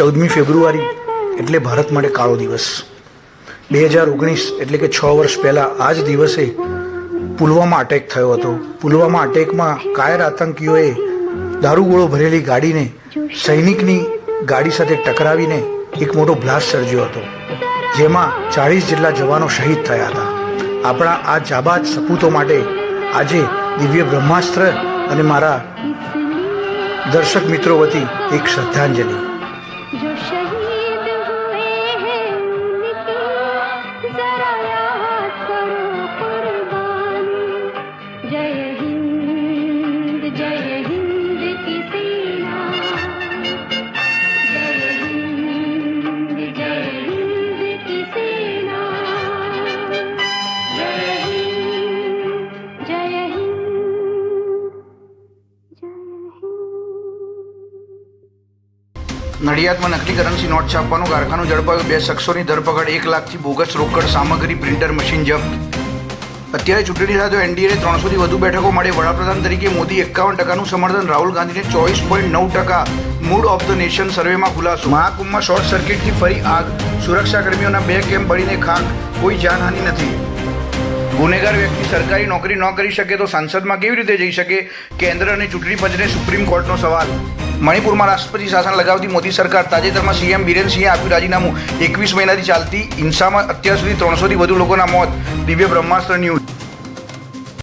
ચૌદમી ફેબ્રુઆરી એટલે ભારત માટે કાળો દિવસ. બે હજાર ઓગણીસ એટલે કે છ વર્ષ પહેલાં આ જ દિવસે પુલવામા અટેક થયો હતો. પુલવામા અટેકમાં કાયર આતંકીઓએ દારૂગોળો ભરેલી ગાડીને સૈનિકની ગાડી સાથે ટકરાવીને એક મોટો બ્લાસ્ટ સર્જ્યો હતો, જેમાં ચાળીસ જેટલા જવાનો શહીદ થયા હતા. આપણા આ જાબાદ સપૂતો માટે આજે દિવ્ય બ્રહ્માસ્ત્ર અને મારા દર્શક મિત્રો વતી એક શ્રદ્ધાંજલિ. जो शहीद નડિયાદમાં નકલી કરન્સી નોટ છાપવાનું કારખાનું ઝડપાયું. બે શખ્સોની ધરપકડ એક લાખથી બોગસ રોકડ સામગ્રી પ્રિન્ટર મશીન જપ્ત. અત્યારે ચૂંટણી સાથે એનડીએને ત્રણસોથી વધુ બેઠકો માટે વડાપ્રધાન તરીકે મોદી એકાવન ટકાનું સમર્થન. રાહુલ ગાંધીને ચોવીસ પોઈન્ટ નવ ટકા. મૂડ ઓફ ધ નેશન સર્વેમાં ખુલાસો. મહાકુંભમાં શોર્ટ સર્કિટથી ફરી આગ. સુરક્ષાકર્મીઓના બે કેમ્પ બળીને ખાક. કોઈ જાનહાનિ નથી. ગુનેગાર વ્યક્તિ સરકારી નોકરી ન કરી શકે તો સંસદમાં કેવી રીતે જઈ શકે? કેન્દ્ર અને ચૂંટણી પંચને સુપ્રીમ કોર્ટનો સવાલ. મણિપુરમાં રાષ્ટ્રપતિ શાસન લગાવતી મોદી સરકાર તાજેતરમાં સીએમ બીરેન સિંહે આપ્યું રાજીનામું. એકવીસ મહિનાથી ચાલતી હિંસામાં અત્યાર સુધી ત્રણસોથી વધુ લોકોના મોત. દિવ્ય બ્રહ્માસ્ત્ર ન્યૂઝ.